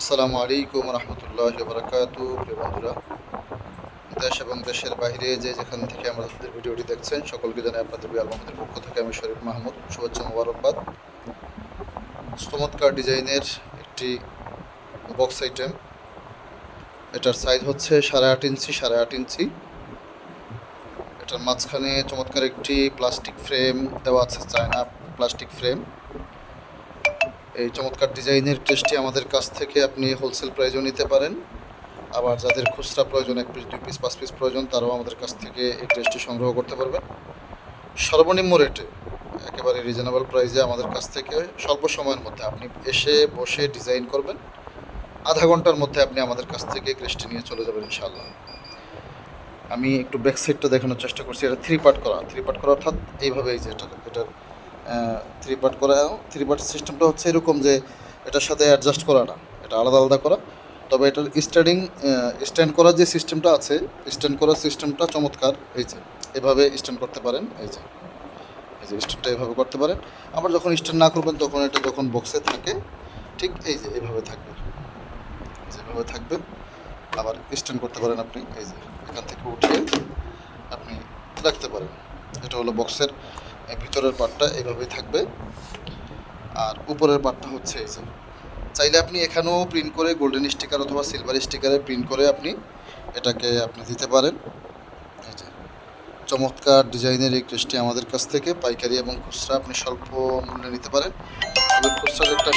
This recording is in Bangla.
আসসালামু আলাইকুম রহমতুল্লাহ বারাকাতু। প্রিয় বন্ধুরা, দেশ এবং দেশের বাইরে যে যেখান থেকে আমাদের ভিডিওটি দেখছেন, সকলকে জানাই আপনাদের মোহাম্মদের পক্ষ থেকে আমি শরীফ মাহমুদ। শুভেচ্ছা, মোবারকবাদ। চমৎকার ডিজাইনের একটি বক্স আইটেম। এটার সাইজ হচ্ছে সাড়ে আট ইঞ্চি, সাড়ে আট ইঞ্চি। এটার মাঝখানে চমৎকার একটি প্লাস্টিক ফ্রেম দেওয়া আছে, চায়না প্লাস্টিক ফ্রেম এই চমৎকার ডিজাইনের ড্রেসটি আমাদের কাছ থেকে আপনি হোলসেল প্রাইজও নিতে পারেন। আবার যাদের খুচরা প্রয়োজন, এক পিস দুই পিস পাঁচ পিস প্রয়োজন, তারাও আমাদের কাছ থেকে এই ড্রেসটি সংগ্রহ করতে পারবেন। সর্বনিম্ন রেটে একেবারে রিজনেবল প্রাইসে আমাদের কাছ থেকে স্বল্প সময়ের মধ্যে আপনি এসে বসে ডিজাইন করবেন। আধা ঘণ্টার মধ্যে আপনি আমাদের কাছ থেকে ড্রেসটি নিয়ে চলে যাবেন ইনশাআল্লাহ। আমি একটু ব্যাক সাইডটা দেখানোর চেষ্টা করছি। এটা থ্রি পার্ট করা। থ্রি পার্ট করা অর্থাৎ এইভাবে এই যে এটা এটার থ্রি পার্ট করা থ্রি পার্ট সিস্টেমটা হচ্ছে এরকম যে এটার সাথে অ্যাডজাস্ট করা না, এটা আলাদা আলাদা করা। তবে এটার স্ট্যান্ডিং স্ট্যান্ড করার যে সিস্টেমটা আছে স্ট্যান্ড করার সিস্টেমটা চমৎকার, এই যে, এভাবে স্ট্যান্ড করতে পারেন, এই যে এই যে স্ট্যান্ডটা এভাবে করতে পারেন। আবার যখন স্ট্যান্ড না করবেন, তখন এটা যখন বক্সে থাকে, ঠিক এই যে এইভাবে থাকবে যেভাবে থাকবে। আবার স্ট্যান্ড করতে পারেন আপনি, এই যে, এখান থেকে উঠিয়ে আপনি রাখতে পারেন। এটা হলো বক্সের ভিতরের পার্টটা এইভাবেই থাকবে। আর উপরের পার্টটা হচ্ছে এই যে। চাইলে আপনি এখানেও প্রিন্ট করে গোল্ডেন স্টিকার অথবা সিলভার স্টিকারে প্রিন্ট করে আপনি এটাকে আপনি দিতে পারেন। এই যে। চমৎকার ডিজাইনের এই ড্রেসটি আমাদের কাছ থেকে, পাইকারি এবং খুচরা আপনি স্বল্প মূল্যে নিতে পারেন। খুচরা একটা